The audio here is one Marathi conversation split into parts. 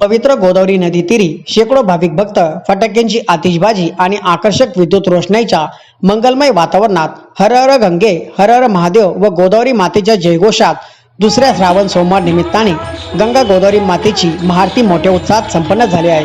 पवित्र गोदावरी नदी तीरी शेकडो भाविक भक्त फटाक्यांची आतिषबाजी आणि आकर्षक विद्युत रोषणाईच्या मंगलमय वातावरणात हर हर गंगे हर हर महादेव व गोदावरी मातेच्या जयघोषात दुसऱ्या श्रावण सोमवार निमित्ताने गंगा गोदावरी मातेची महाआरती मोठ्या उत्साहात संपन्न झाली आहे.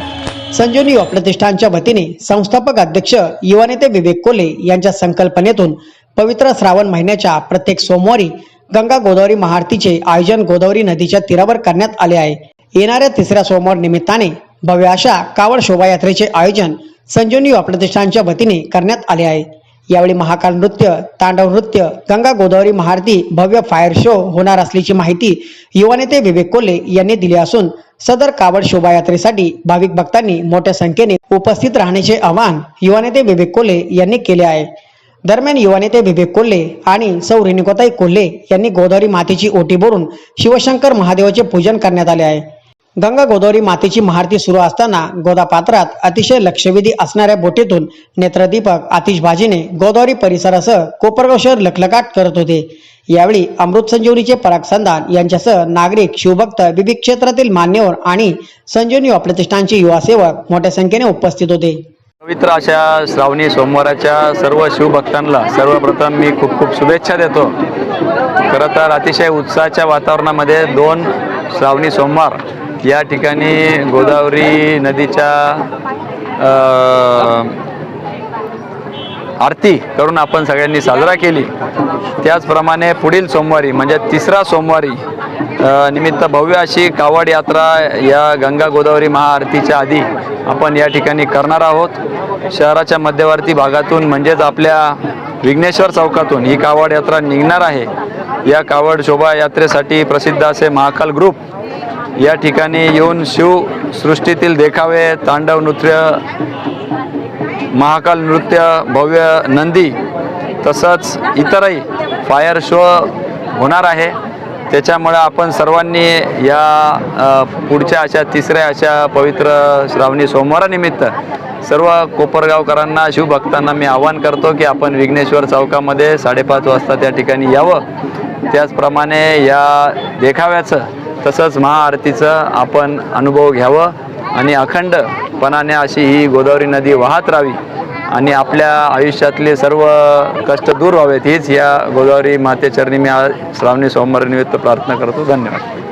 संजीवनी प्रतिष्ठानच्या वतीने संस्थापक अध्यक्ष युवा नेते विवेक कोले यांच्या संकल्पनेतून पवित्र श्रावण महिन्याच्या प्रत्येक सोमवारी गंगा गोदावरी महाआरतीचे आयोजन गोदावरी नदीच्या तीरावर करण्यात आले आहे. येणाऱ्या तिसऱ्या सोमवार निमित्ताने भव्य अशा कावड शोभायात्रेचे आयोजन संजीवनी युवा प्रतिष्ठानच्या वतीने करण्यात आले आहे. यावेळी महाकाल नृत्य तांडव नृत्य गंगा गोदावरी महाआरती भव्य फायर शो होणार असल्याची माहिती युवा नेते विवेक कोल्हे यांनी दिली असून सदर कावड शोभायात्रेसाठी भाविक भक्तांनी मोठ्या संख्येने उपस्थित राहण्याचे आवाहन युवा नेते विवेक कोल्हे यांनी केले आहे. दरम्यान युवा नेते विवेक कोल्हे आणि सौ रेणुकाताई कोल्हे यांनी गोदावरी मातेची ओटी भरून शिवशंकर महादेवाचे पूजन करण्यात आले आहे. गंगा गोदावरी मातेची महारती सुरू असताना गोदा पात्रात अतिशय लक्षवेधी असणाऱ्या बोटीतून नेत्रदीपक आतिषबाजीने गोदावरी परिसरासह कोपरगाव शहर लखलकाट करत होते. यावेळी अमृत संजीवनीचे पराग संधान यांच्यासह नागरिक शिवभक्त विविध क्षेत्रातील मान्यवर आणि संजीवनी प्रतिष्ठानचे युवा सेवक मोठ्या संख्येने उपस्थित होते. पवित्र अशा श्रावणी सोमवाराच्या सर्व शिवभक्तांना सर्वप्रथम मी खूप खूप शुभेच्छा देतो. खरं तर अतिशय उत्साहाच्या वातावरणामध्ये दोन श्रावणी सोमवार या ठिकाणी गोदावरी नदीच्या आरती करून आपण सगळ्यांनी साजरा केली. त्याचप्रमाणे पुढील सोमवारी म्हणजे तिसरा सोमवारी निमित्त भव्य अशी कावड यात्रा या गंगा गोदावरी महाआरतीच्या आधी आपण या ठिकाणी करणार आहोत. शहराच्या मध्यवर्ती भागातून म्हणजेच आपल्या विघ्नेश्वर चौकातून ही कावड यात्रा निघणार आहे. या कावड शोभायात्रेसाठी प्रसिद्ध असे महाकाल ग्रुप या ठिकाणी येऊन शिवसृष्टीतील देखावे तांडव नृत्य महाकाल नृत्य भव्य नंदी तसंच इतरही फायर शो होणार आहे. त्याच्यामुळं आपण सर्वांनी या पुढच्या अशा तिसऱ्या अशा पवित्र श्रावणी सोमवारानिमित्त सर्व कोपरगावकरांना शिवभक्तांना मी आवाहन करतो की आपण विघ्नेश्वर चौकामध्ये साडेपाच वाजता त्या ठिकाणी यावं. त्याचप्रमाणे या देखाव्याचं तसंच महाआरतीचं आपण अनुभव घ्यावं आणि अखंडपणाने अशी ही गोदावरी नदी वाहत राहावी आणि आपल्या आयुष्यातले सर्व कष्ट दूर व्हावेत हीच या गोदावरी मातेचरणी मी आज श्रावणी सोमवार निमित्त प्रार्थना करतो. धन्यवाद.